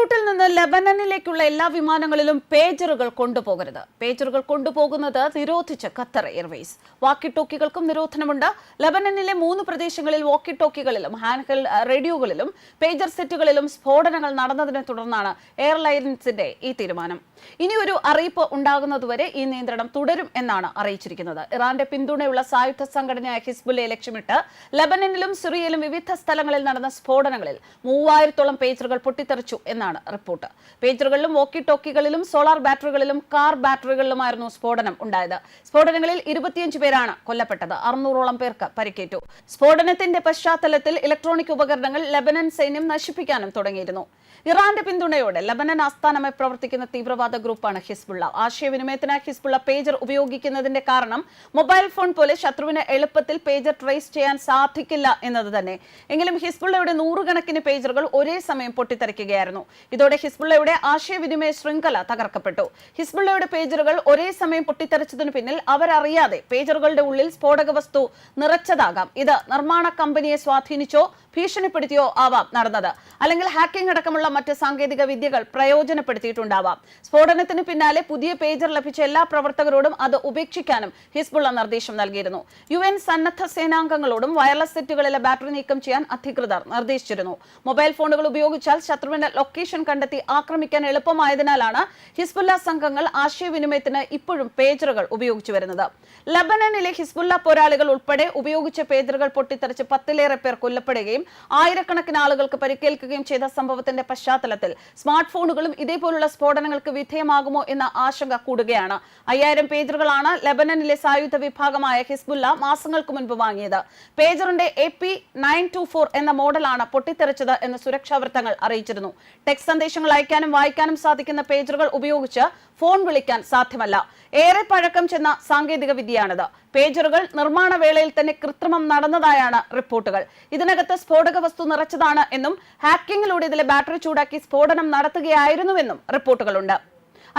ബെയ്റൂട്ടിൽ നിന്ന് ലെബനനിലേക്കുള്ള എല്ലാ വിമാനങ്ങളിലും പേജറുകൾ കൊണ്ടുപോകരുത്. പേജറുകൾ കൊണ്ടുപോകുന്നത് നിരോധിച്ച് ഖത്തർ എയർവേസ്. വാക്കി ടോക്കികൾക്കും നിരോധനമുണ്ട്. ലെബനനിലെ മൂന്ന് പ്രദേശങ്ങളിൽ വാക്കി ടോക്കികളിലും ഹാൻഡ് റേഡിയോകളിലും പേജർ സെറ്റുകളിലും സ്ഫോടനങ്ങൾ നടന്നതിനെ തുടർന്നാണ് എയർലൈൻസിന്റെ ഈ തീരുമാനം. ഇനി ഒരു അറിയിപ്പ് ഉണ്ടാകുന്നതുവരെ ഈ നിയന്ത്രണം തുടരും എന്നാണ് അറിയിച്ചിരിക്കുന്നത്. ഇറാന്റെ പിന്തുണയുള്ള സായുധ സംഘടനയായ ഹിസ്ബുലെ ലക്ഷ്യമിട്ട് ലെബനനിലും സിറിയയിലും വിവിധ സ്ഥലങ്ങളിൽ നടന്ന സ്ഫോടനങ്ങളിൽ മൂവായിരത്തോളം പേജറുകൾ പൊട്ടിത്തെറിച്ചു എന്നാണ് റിപ്പോർട്ട്. പേജറുകളിലും വോക്കി ടോക്കികളിലും സോളാർ ബാറ്ററികളിലും കാർ ബാറ്ററികളിലുമായിരുന്നു സ്ഫോടനം ഉണ്ടായത്. സ്ഫോടനങ്ങളിൽ ഇരുപത്തിയഞ്ച് പേരാണ് കൊല്ലപ്പെട്ടത്. അറുന്നൂറോളം പേർക്ക് പരിക്കേറ്റു. സ്ഫോടനത്തിന്റെ പശ്ചാത്തലത്തിൽ ഇലക്ട്രോണിക് ഉപകരണങ്ങൾ ലബനൻ സൈന്യം നശിപ്പിക്കാനും തുടങ്ങിയിരുന്നു. ഇറാന്റെ പിന്തുണയോടെ ലബനൻ ആസ്ഥാനമായി പ്രവർത്തിക്കുന്ന തീവ്രവാദ ഗ്രൂപ്പാണ് ഹിസ്ബുള്ള. ആശയവിനിമയത്തിനായി ഹിസ്ബുള്ള പേജർ ഉപയോഗിക്കുന്നതിന്റെ കാരണം മൊബൈൽ ഫോൺ പോലെ ശത്രുവിന് എളുപ്പത്തിൽ പേജർ ട്രേസ് ചെയ്യാൻ സാധിക്കില്ല എന്നത് തന്നെ. എങ്കിലും ഹിസ്ബുള്ളയുടെ നൂറുകണക്കിന് പേജറുകൾ ഒരേ സമയം പൊട്ടിത്തെറിക്കുകയായിരുന്നു. ഇതോടെ ഹിസ്ബുള്ളയുടെ ആശയവിനിമയ ശൃംഖല തകർക്കപ്പെട്ടു. ഹിസ്ബുള്ളയുടെ പേജറുകൾ ഒരേ സമയം പൊട്ടിത്തെറിച്ചതിനു പിന്നിൽ അവരറിയാതെ പേജറുകളുടെ ഉള്ളിൽ സ്ഫോടക വസ്തു നിറച്ചതാകാം. ഇത് നിർമ്മാണ കമ്പനിയെ സ്വാധീനിച്ചോ ഭീഷണിപ്പെടുത്തിയോ ആവാം നടന്നത്. അല്ലെങ്കിൽ ഹാക്കിംഗ് അടക്കമുള്ള മറ്റ് സാങ്കേതിക വിദ്യകൾ പ്രയോജനപ്പെടുത്തിയിട്ടുണ്ടാവാം. സ്ഫോടനത്തിന് പിന്നാലെ പുതിയ പേജർ ലഭിച്ച എല്ലാ പ്രവർത്തകരോടും അത് ഉപേക്ഷിക്കാനും ഹിസ്ബുള്ള നിർദ്ദേശം നൽകിയിരുന്നു. യു എൻ സന്നദ്ധ സേനാംഗങ്ങളോടും വയർലെസ് സെറ്റുകളിലെ ബാറ്ററി നീക്കം ചെയ്യാൻ അധികൃതർ നിർദ്ദേശിച്ചിരുന്നു. മൊബൈൽ ഫോണുകൾ ഉപയോഗിച്ചാൽ ശത്രുവിന്റെ ലൊക്കേഷൻ കണ്ടെത്തി ആക്രമിക്കാൻ എളുപ്പമായതിനാലാണ് ഹിസ്ബുല്ല സംഘങ്ങൾ ആശയവിനിമയത്തിന് ഇപ്പോഴും പേജറുകൾ ഉപയോഗിച്ചു വരുന്നത്. ലബനനിലെ ഹിസ്ബുല്ല പോരാളികൾ ഉൾപ്പെടെ ഉപയോഗിച്ച പേജറുകൾ പൊട്ടിത്തെറിച്ച് പത്തിലേറെ പേർ കൊല്ലപ്പെടുകയും ആയിരക്കണക്കിന് ആളുകൾക്ക് പരിക്കേൽക്കുകയും ചെയ്ത സംഭവത്തിന്റെ പശ്ചാത്തലത്തിൽ സ്മാർട്ട് ഫോണുകളും ഇതേപോലുള്ള സ്ഫോടനങ്ങൾക്ക് വിധേയമാകുമോ എന്ന ആശങ്ക കൂടുകയാണ്. അയ്യായിരം പേജറുകളാണ് ലബനനിലെ സായുധ വിഭാഗമായ ഹിസ്ബുല്ല മാസങ്ങൾക്ക് മുൻപ് വാങ്ങിയത്. പേജറിന്റെ A P nine two four എന്ന മോഡലാണ് പൊട്ടിത്തെറിച്ചത് എന്ന് സുരക്ഷാ വൃത്തങ്ങൾ അറിയിച്ചിരുന്നു. ടെക്സ്റ്റ് സന്ദേശങ്ങൾ അയക്കാനും വായിക്കാനും സാധിക്കുന്ന പേജറുകൾ ഉപയോഗിച്ച് ഫോൺ വിളിക്കാൻ സാധ്യമല്ല. ഏറെ പഴക്കം ചെന്ന സാങ്കേതിക വിദ്യയാണിത്. പേജറുകൾ നിർമ്മാണ വേളയിൽ തന്നെ കൃത്രിമം നടന്നതായാണ് റിപ്പോർട്ടുകൾ. ഇതിനകത്ത് സ്ഫോടക വസ്തു നിറച്ചതാണ് എന്നും ഹാക്കിങ്ങിലൂടെ ഇതിലെ ബാറ്ററി ചൂടാക്കി സ്ഫോടനം നടത്തുകയായിരുന്നുവെന്നും റിപ്പോർട്ടുകളുണ്ട്.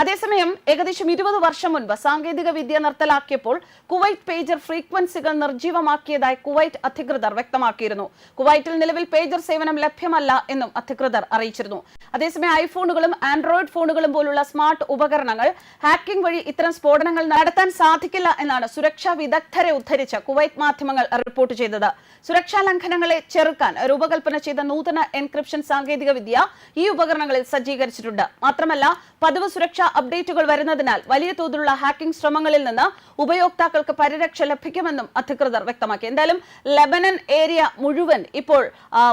അതേസമയം ഏകദേശം ഇരുപത് വർഷം മുൻപ് സാങ്കേതിക വിദ്യ നിർത്തലാക്കിയപ്പോൾ കുവൈറ്റ് പേജർ ഫ്രീക്വൻസികൾ നിർജീവമാക്കിയതായി കുവൈറ്റ് അധികൃതർ വ്യക്തമാക്കിയിരുന്നു. കുവൈറ്റിൽ നിലവിൽ പേജർ സേവനം ലഭ്യമല്ല എന്നും അധികൃതർ അറിയിച്ചിരുന്നു. അതേസമയം ഐഫോണുകളും ആൻഡ്രോയിഡ് ഫോണുകളും പോലുള്ള സ്മാർട്ട് ഉപകരണങ്ങൾ ഹാക്കിംഗ് വഴി ഇത്തരം സ്ഫോടനങ്ങൾ നടത്താൻ സാധിക്കില്ല എന്നാണ് സുരക്ഷാ വിദഗ്ധരെ ഉദ്ധരിച്ച് കുവൈറ്റ് മാധ്യമങ്ങൾ റിപ്പോർട്ട് ചെയ്തത്. സുരക്ഷാ ലംഘനങ്ങളെ ചെറുക്കാൻ രൂപകൽപ്പന ചെയ്ത നൂതന എൻക്രിപ്ഷൻ സാങ്കേതിക വിദ്യ ഈ ഉപകരണങ്ങളിൽ സജ്ജീകരിച്ചിട്ടുണ്ട്. മാത്രമല്ല പതിവ് സുരക്ഷാ അപ്ഡേറ്റുകൾ വരുന്നതിനാൽ വലിയ തോതിലുള്ള ഹാക്കിംഗ് ശ്രമങ്ങളിൽ നിന്ന് ഉപയോക്താക്കൾക്ക് പരിരക്ഷ ലഭിക്കുമെന്നും അധികൃതർ വ്യക്തമാക്കി. എന്തായാലും ലെബനൻ ഏരിയ മുഴുവൻ ഇപ്പോൾ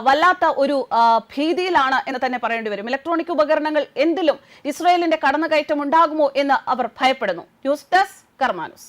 വല്ലാത്ത ഒരു ഭീതിയിലാണ് എന്ന് തന്നെ പറയേണ്ടി വരും. ഇലക്ട്രോണിക് ഉപകരണങ്ങൾ എന്തിലും ഇസ്രയേലിന്റെ കടന്നുകയറ്റം ഉണ്ടാകുമോ എന്ന് അവർ ഭയപ്പെടുന്നു. News desk കർമാനുസ്.